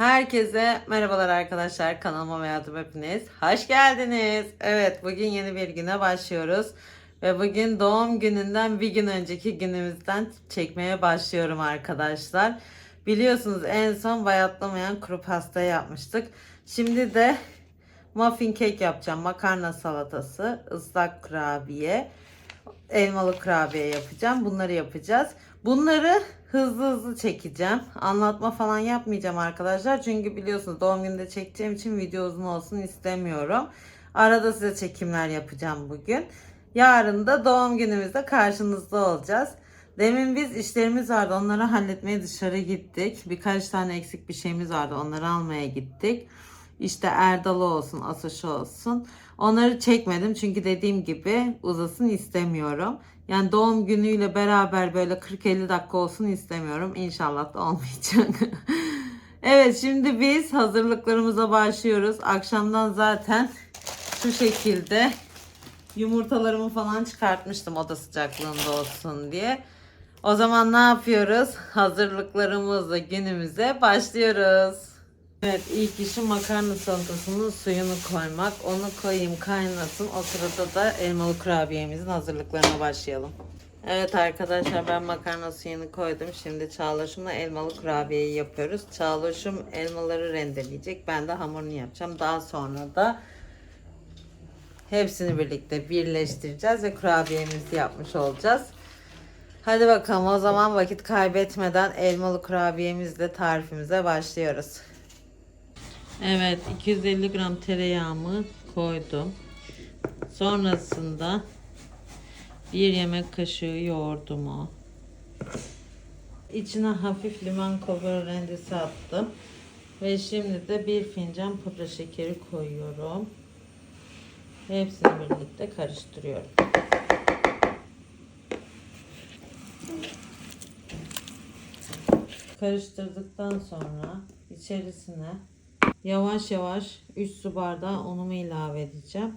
Herkese merhabalar arkadaşlar. Kanalıma ve hayatıma hepiniz. Hoş geldiniz. Evet bugün yeni bir güne başlıyoruz. Ve bugün doğum gününden bir gün önceki günümüzden çekmeye başlıyorum arkadaşlar. Biliyorsunuz en son bayatlamayan kuru pasta yapmıştık. Şimdi de muffin kek yapacağım. Makarna salatası, ıslak kurabiye, elmalı kurabiye yapacağım. Bunları yapacağız. Bunları hızlı hızlı çekeceğim. Anlatma falan yapmayacağım arkadaşlar. Çünkü biliyorsunuz doğum gününde çekeceğim için video uzun olsun istemiyorum. Arada size çekimler yapacağım bugün. Yarın da doğum günümüzde karşınızda olacağız. Demin biz işlerimiz vardı. Onları halletmeye dışarı gittik. Birkaç tane eksik bir şeyimiz vardı. Onları almaya gittik. İşte Erdal olsun, Asoş olsun. Onları çekmedim çünkü dediğim gibi uzasın istemiyorum. Yani doğum günüyle beraber böyle 40-50 dakika olsun istemiyorum. İnşallah da olmayacak. evet şimdi biz hazırlıklarımıza başlıyoruz. Akşamdan zaten şu şekilde yumurtalarımı falan çıkartmıştım oda sıcaklığında olsun diye. O zaman ne yapıyoruz? Hazırlıklarımızla günümüze başlıyoruz. Evet ilk işim makarna salatasının suyunu koymak. Onu koyayım kaynasın. O sırada da elmalı kurabiyemizin hazırlıklarına başlayalım. Evet arkadaşlar ben makarna suyunu koydum. Şimdi Çağlaş'ımla elmalı kurabiyeyi yapıyoruz. Çağlaş'ım elmaları rendeleyecek. Ben de hamurunu yapacağım. Daha sonra da hepsini birlikte birleştireceğiz ve kurabiyemizi yapmış olacağız. Hadi bakalım o zaman vakit kaybetmeden elmalı kurabiyemizle tarifimize başlıyoruz. Evet 250 gram tereyağımı koydum. Sonrasında bir yemek kaşığı yoğurdumu. İçine hafif limon kabuğu rendesi attım. Ve şimdi de bir fincan pudra şekeri koyuyorum. Hepsini birlikte karıştırıyorum. Karıştırdıktan sonra içerisine yavaş yavaş 3 su bardağı unumu ilave edeceğim.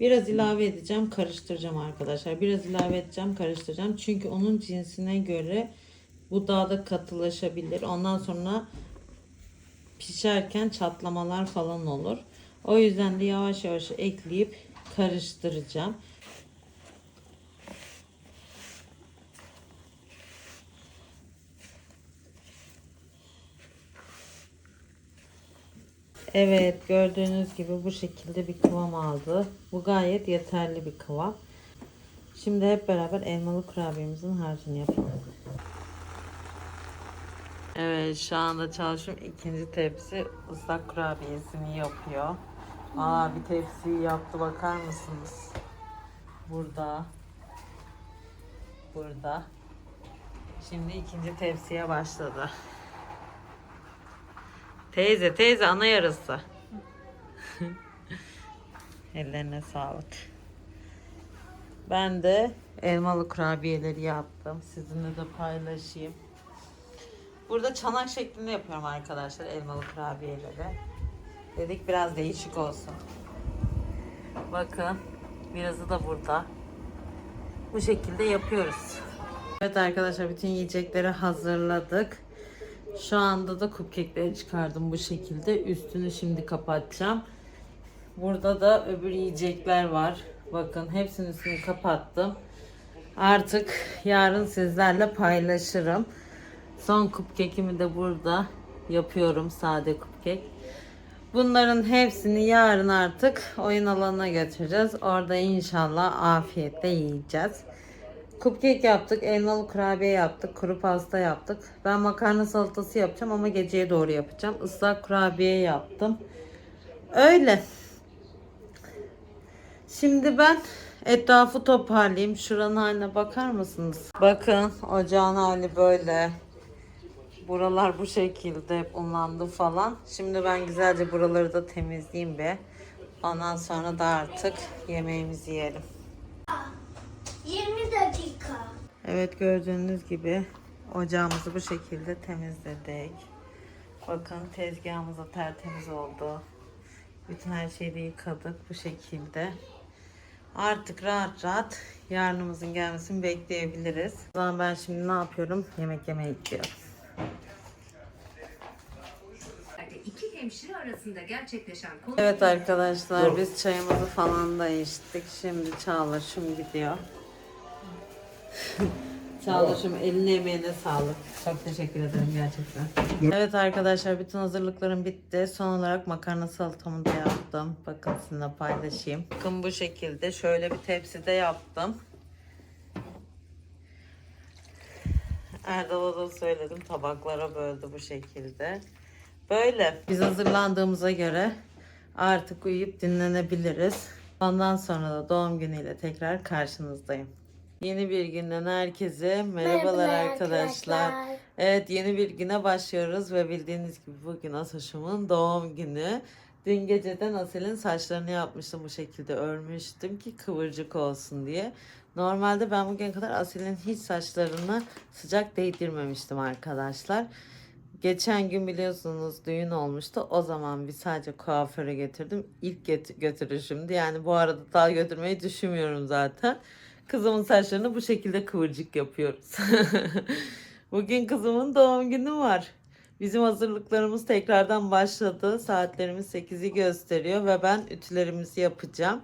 Biraz ilave edeceğim, karıştıracağım arkadaşlar. Biraz ilave edeceğim, karıştıracağım. Çünkü onun cinsine göre bu daha da katılaşabilir. Ondan sonra pişerken çatlamalar falan olur. O yüzden de yavaş yavaş ekleyip karıştıracağım. Evet gördüğünüz gibi bu şekilde bir kıvam aldı. Bu gayet yeterli bir kıvam. Şimdi hep beraber elmalı kurabiyemizin harcını yapalım. Evet şu anda çalışım ikinci tepsi ıslak kurabiyesini yapıyor. Aa bir tepsiyi yaptı bakar mısınız? Burada. Burada. Şimdi ikinci tepsiye başladı. Teyze teyze ana yarısı. Ellerine sağlık. Ben de elmalı kurabiyeleri yaptım. Sizinle de paylaşayım. Burada çanak şeklinde yapıyorum arkadaşlar elmalı kurabiyeleri. Dedik biraz değişik olsun. Bakın birazı da burada. Bu şekilde yapıyoruz. Evet arkadaşlar bütün yiyecekleri hazırladık. Şu anda da cupcake'leri çıkardım bu şekilde. Üstünü şimdi kapatacağım. Burada da öbür yiyecekler var. Bakın hepsinin üstünü kapattım. Artık yarın sizlerle paylaşırım. Son cupcake'imi de burada yapıyorum. Sade cupcake. Bunların hepsini yarın artık oyun alanına götüreceğiz. Orada inşallah afiyetle yiyeceğiz. Cupcake yaptık, elmalı kurabiye yaptık, kuru pasta yaptık. Ben makarna salatası yapacağım ama geceye doğru yapacağım. Islak kurabiye yaptım. Öyle. Şimdi ben etrafı toparlayayım. Şuranın haline bakar mısınız? Bakın ocağın hali böyle. Buralar bu şekilde hep unlandı falan. Şimdi ben güzelce buraları da temizleyeyim be. Ondan sonra da artık yemeğimizi yiyelim. 20 dakika. Evet gördüğünüz gibi ocağımızı bu şekilde temizledik. Bakın tezgahımız da tertemiz oldu. Bütün her şeyi de yıkadık bu şekilde. Artık rahat rahat yarınımızın gelmesini bekleyebiliriz. O zaman ben şimdi ne yapıyorum? Yemek yemeye gidiyorum. hemşire arasında gerçekleşen konu Evet arkadaşlar biz çayımızı falan da içtik. Şimdi Çağlaş'ım gidiyor. Çağlaş'ım eline emeğine sağlık. Çok teşekkür ederim gerçekten. Evet arkadaşlar bütün hazırlıklarım bitti. Son olarak makarna salatamı da yaptım. Bakın sizinle paylaşayım. Bakın bu şekilde şöyle bir tepside yaptım. Erdal'a da söyledim tabaklara böldü bu şekilde. Böyle. Biz hazırlandığımıza göre artık uyuyup dinlenebiliriz. Ondan sonra da doğum günüyle tekrar karşınızdayım. Yeni bir günden herkese merhabalar, arkadaşlar. Evet yeni bir güne başlıyoruz ve bildiğiniz gibi bugün Asoş'umun doğum günü. Dün geceden Asel'in saçlarını yapmıştım bu şekilde örmüştüm ki kıvırcık olsun diye. Normalde ben bugün kadar Asel'in hiç saçlarını sıcak değdirmemiştim arkadaşlar. Geçen gün biliyorsunuz düğün olmuştu. O zaman bir sadece kuaföre getirdim. İlk get- götürüşümdü. Yani bu arada daha götürmeyi düşünmüyorum zaten. Kızımın saçlarını bu şekilde kıvırcık yapıyoruz. Bugün kızımın doğum günü var. Bizim hazırlıklarımız tekrardan başladı. Saatlerimiz 8'i gösteriyor ve ben ütülerimizi yapacağım.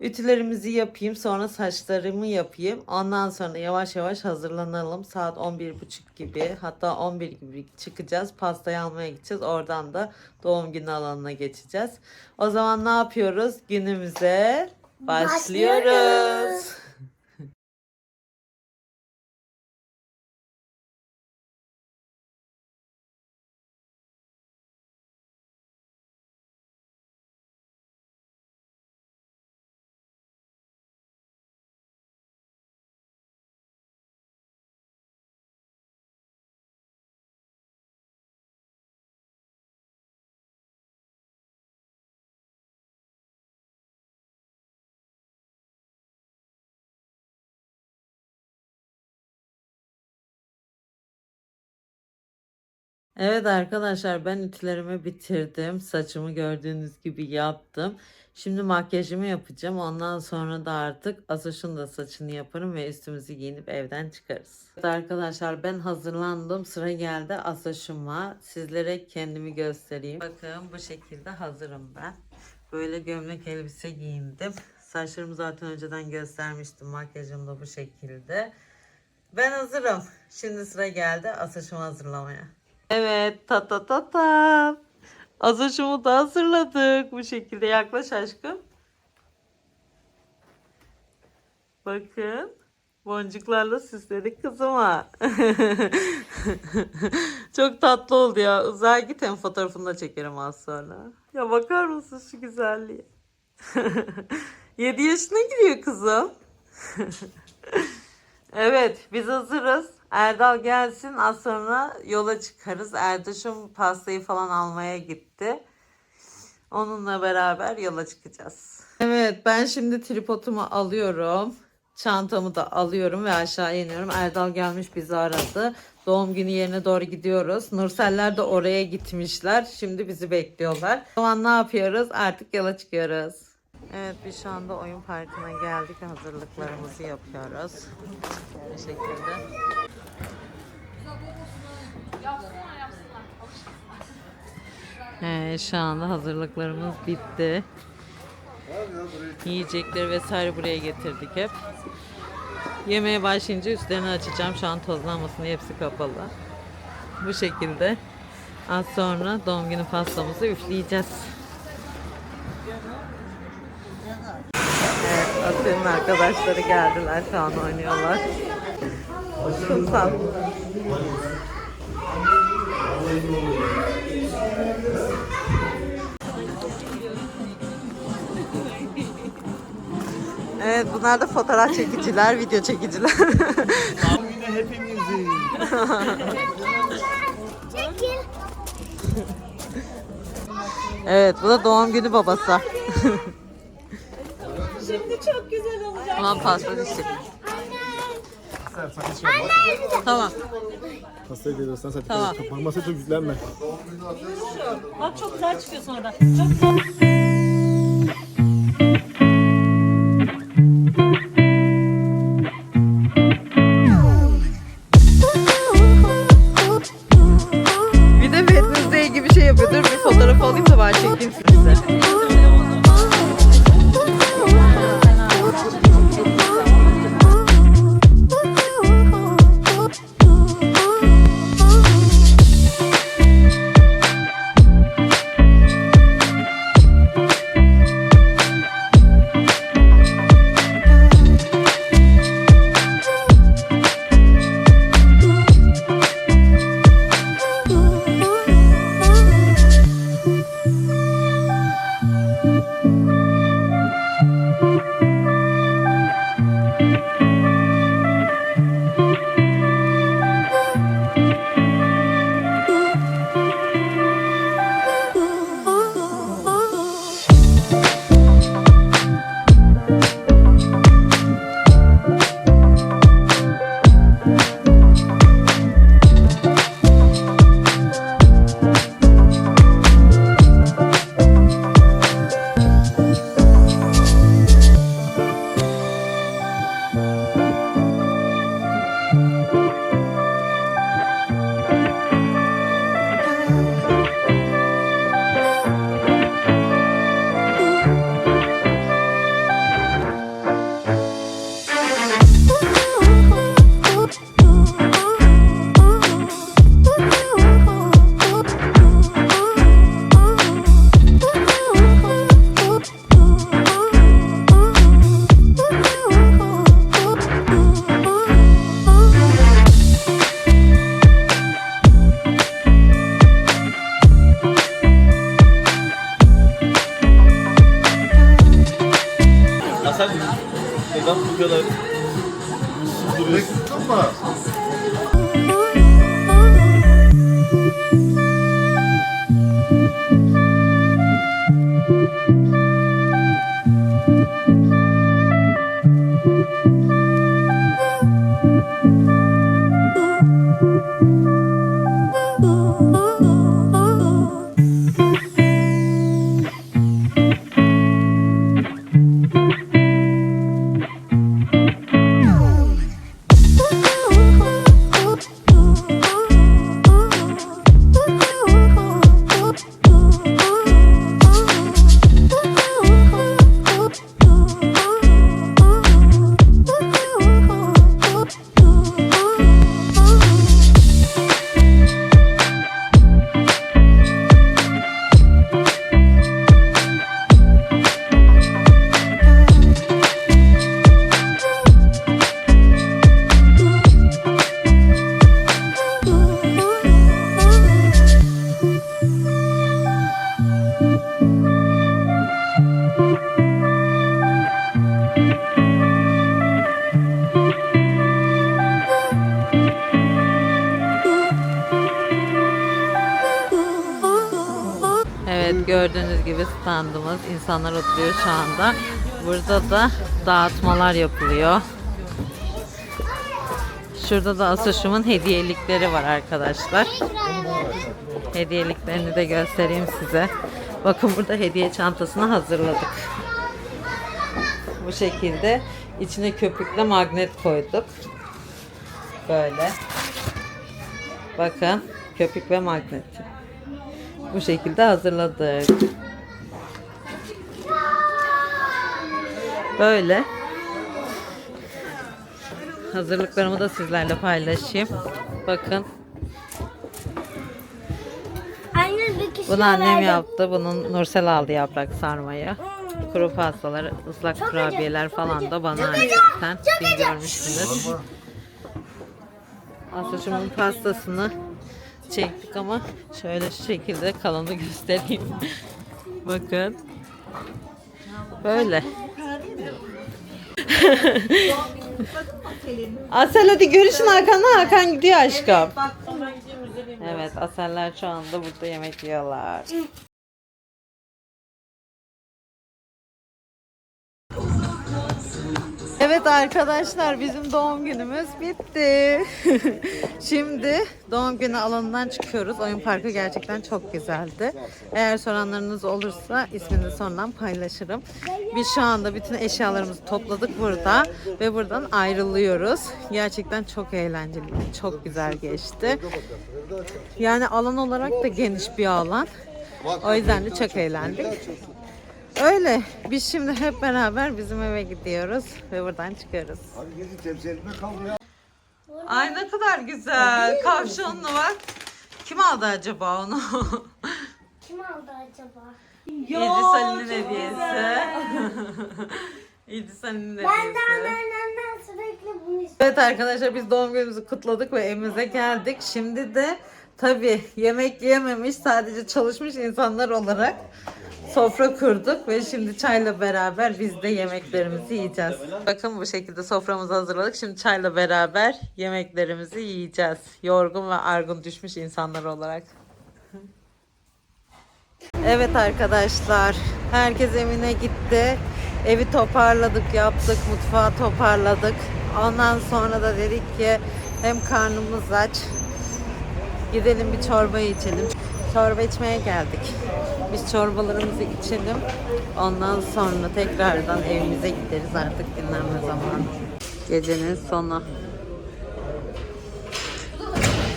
Ütülerimizi yapayım, sonra saçlarımı yapayım. Ondan sonra yavaş yavaş hazırlanalım. Saat 11.30 gibi, hatta 11 gibi çıkacağız. Pastayı almaya gideceğiz. Oradan da doğum günü alanına geçeceğiz. O zaman ne yapıyoruz? Günümüze başlıyoruz. Başlıyoruz. Evet arkadaşlar ben ütülerimi bitirdim. Saçımı gördüğünüz gibi yaptım. Şimdi makyajımı yapacağım. Ondan sonra da artık Asoş'un da saçını yaparım ve üstümüzü giyinip evden çıkarız. Evet arkadaşlar ben hazırlandım. Sıra geldi Asoş'uma. Sizlere kendimi göstereyim. Bakın bu şekilde hazırım ben. Böyle gömlek elbise giyindim. Saçlarımı zaten önceden göstermiştim. Makyajım da bu şekilde. Ben hazırım. Şimdi sıra geldi Asoş'umu hazırlamaya. Evet ta ta ta ta. Azoşumu da hazırladık. Bu şekilde yaklaş aşkım. Bakın. Boncuklarla süsledik kızıma. Çok tatlı oldu ya. Uzağa git hem fotoğrafını da çekerim az sonra. Ya bakar mısın şu güzelliğe? 7 yaşına giriyor kızım. Evet biz hazırız. Erdal gelsin az sonra yola çıkarız. Erdaş'ım pastayı falan almaya gitti. Onunla beraber yola çıkacağız. Evet ben şimdi tripodumu alıyorum. Çantamı da alıyorum ve aşağı iniyorum. Erdal gelmiş bizi aradı. Doğum günü yerine doğru gidiyoruz. Nurseller de oraya gitmişler. Şimdi bizi bekliyorlar. O zaman ne yapıyoruz? Artık yola çıkıyoruz. Evet biz şu anda oyun parkına geldik. Hazırlıklarımızı yapıyoruz. Bu şekilde. Ee, şu anda hazırlıklarımız bitti. Yiyecekleri vesaire buraya getirdik hep. Yemeğe başlayınca üstlerini açacağım. Şu an tozlanmasın hepsi kapalı. Bu şekilde. Az sonra doğum günü pastamızı üfleyeceğiz. Evet, Asya'nın arkadaşları geldiler. Şu an oynuyorlar. Çok tatlı. Evet bunlar da fotoğraf çekiciler, video çekiciler. Yine hepimizin. Evet bu da doğum günü babası. Şimdi çok güzel olacak. Ulan pasta Tamam. Pastayı geliyorsan sen Tamam. kapanmasa çok yüklenme. Bak çok güzel çıkıyorsun orada. Çok güzel. Gördüğünüz gibi standımız insanlar oturuyor şu anda. Burada da dağıtmalar yapılıyor. Şurada da Asoş'umun hediyelikleri var arkadaşlar. Hediyeliklerini de göstereyim size. Bakın burada hediye çantasını hazırladık. Bu şekilde içine köpükle magnet koyduk. Böyle. Bakın köpük ve magnet. Bu şekilde hazırladık. Böyle. Hazırlıklarımı da sizlerle paylaşayım. Bakın. Anne bir kişi Bunu annem yaptı. Bunun Nursel aldı yaprak sarmayı. Kuru pastalar, ıslak kurabiyeler falan da bana ait zaten. Dün görmüşsünüz. Aslında pastasını çektik ama şöyle şu şekilde kalanı göstereyim. Bakın. Böyle. Asel hadi görüşün Hakan'la Hakan gidiyor aşkım. Evet Aseller şu anda burada yemek yiyorlar. Evet arkadaşlar bizim doğum günümüz bitti. Şimdi doğum günü alanından çıkıyoruz. Oyun parkı gerçekten çok güzeldi. Eğer soranlarınız olursa ismini sonradan paylaşırım. Biz şu anda bütün eşyalarımızı topladık burada ve buradan ayrılıyoruz. Gerçekten çok eğlenceli, çok güzel geçti. Yani alan olarak da geniş bir alan. O yüzden de çok eğlendik. Öyle. Biz şimdi hep beraber bizim eve gidiyoruz ve buradan çıkıyoruz. Gidin temsilime kalın ya. Ay ne kadar güzel. Kavşonlu bak. Kim aldı acaba onu? Kim aldı acaba? İdris Ali'nin hediyesi. İdris Ali'nin Ben de hediyesi. anneannemden sürekli bunu istiyorum. Evet arkadaşlar biz doğum günümüzü kutladık ve evimize geldik. Şimdi de tabii yemek yememiş sadece çalışmış insanlar olarak sofra kurduk ve şimdi çayla beraber biz de yemeklerimizi yiyeceğiz. Bakın bu şekilde soframızı hazırladık. Şimdi çayla beraber yemeklerimizi yiyeceğiz. Yorgun ve argın düşmüş insanlar olarak. Evet arkadaşlar, herkes evine gitti. Evi toparladık, yaptık, mutfağı toparladık. Ondan sonra da dedik ki hem karnımız aç, gidelim bir çorba içelim. Çorba içmeye geldik. Biz çorbalarımızı içelim. Ondan sonra tekrardan evimize gideriz artık dinlenme zamanı. Gecenin sonu.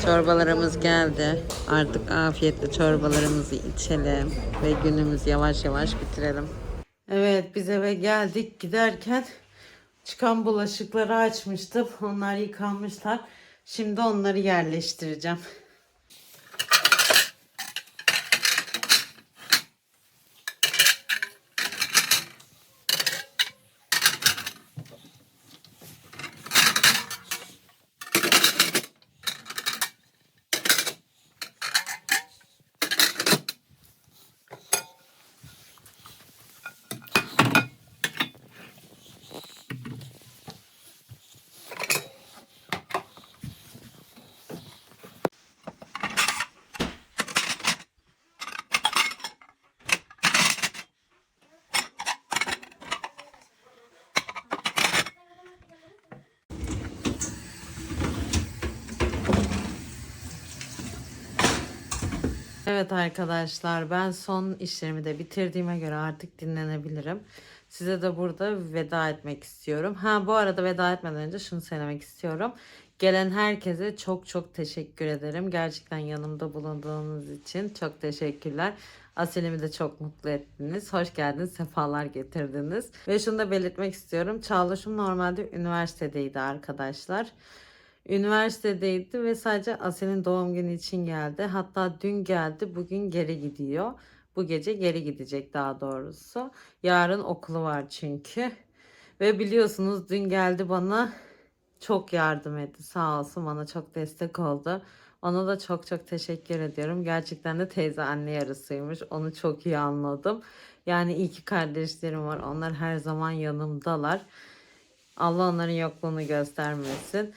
Çorbalarımız geldi. Artık afiyetle çorbalarımızı içelim ve günümüzü yavaş yavaş bitirelim. Evet biz eve geldik. Giderken çıkan bulaşıkları açmıştım. Onlar yıkanmışlar. Şimdi onları yerleştireceğim. Evet arkadaşlar ben son işlerimi de bitirdiğime göre artık dinlenebilirim. Size de burada veda etmek istiyorum. Ha bu arada veda etmeden önce şunu söylemek istiyorum. Gelen herkese çok çok teşekkür ederim. Gerçekten yanımda bulunduğunuz için çok teşekkürler. Aselimi de çok mutlu ettiniz. Hoş geldiniz, sefalar getirdiniz. Ve şunu da belirtmek istiyorum. Çağlaşım normalde üniversitedeydi arkadaşlar. Üniversitedeydi ve sadece Asel'in doğum günü için geldi. Hatta dün geldi, bugün geri gidiyor. Bu gece geri gidecek daha doğrusu. Yarın okulu var çünkü. Ve biliyorsunuz dün geldi bana çok yardım etti. Sağ olsun bana çok destek oldu. Ona da çok çok teşekkür ediyorum. Gerçekten de teyze anne yarısıymış. Onu çok iyi anladım. Yani iyi ki kardeşlerim var. Onlar her zaman yanımdalar. Allah onların yokluğunu göstermesin.